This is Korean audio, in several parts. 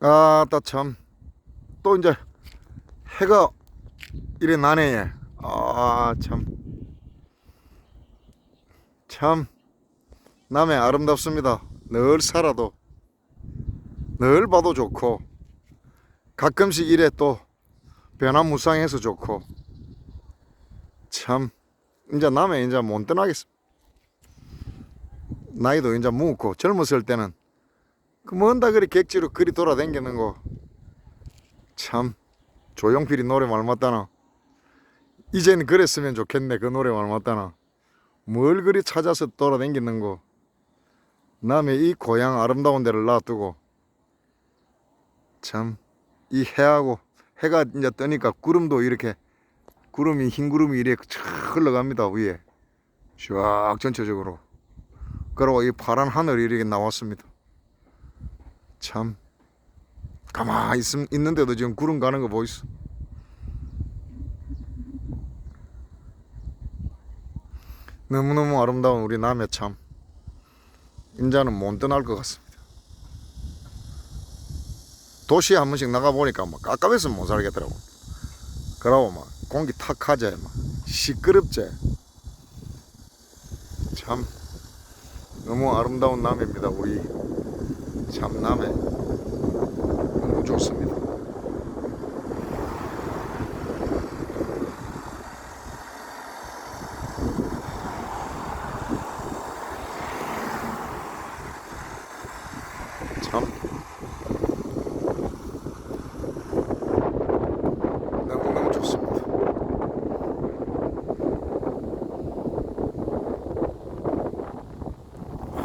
아따 참 또 이제 해가 이래 나네 얘. 아 참. 참 남해 아름답습니다. 늘 살아도 늘 봐도 좋고 가끔씩 이래 또 변화무쌍해서 좋고 참 이제 남해 이제 못 떠나겠습니다. 나이도 이제 묵고 젊었을 때는 그 뭔다 그리 객지로 그리 돌아다니는 거 참 조용필이 노래 말 맞다나? 이젠 그랬으면 좋겠네 그 노래 말 맞다나? 뭘 그리 찾아서 돌아다니는 거 남의 이 고향 아름다운 데를 놔두고. 참 이 해하고 해가 이제 뜨니까 구름도 이렇게 구름이 흰 구름이 이렇게 쫙 흘러갑니다 위에. 쫙 전체적으로. 그리고 이 파란 하늘이 이렇게 나왔습니다 참. 가만히 있, 있는데도 지금 구름 가는 거 보이소? 너무너무 아름다운 우리 남해 참. 인자는 못 떠날 것 같습니다. 도시에 한 번씩 나가 보니까 막 깝깝해서 못 살겠더라고. 그러고 막 공기 탁하지 막 시끄럽지 참 너무 아름다운 남해입니다 우리 참 남해 너무 좋습니다. 참 너무너무 좋습니다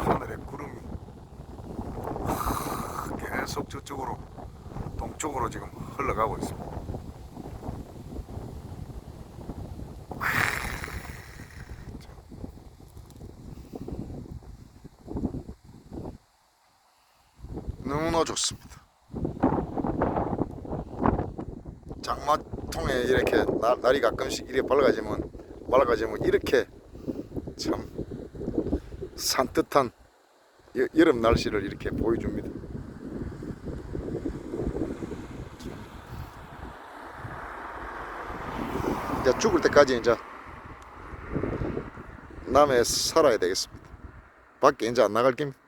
하늘에 구름이 하, 계속 저쪽으로 동쪽으로 지금 흘러가고 있습니다. 너무나 좋습니다. 장마통에 이렇게 날, 날이 가끔씩 이렇게 밝아지면 밝아지면 이렇게 참 산뜻한 여, 여름 날씨를 이렇게 보여줍니다. 이제 죽을 때까지 이제 남해 살아야 되겠습니다. 밖에 이제 안 나갈 겁니다.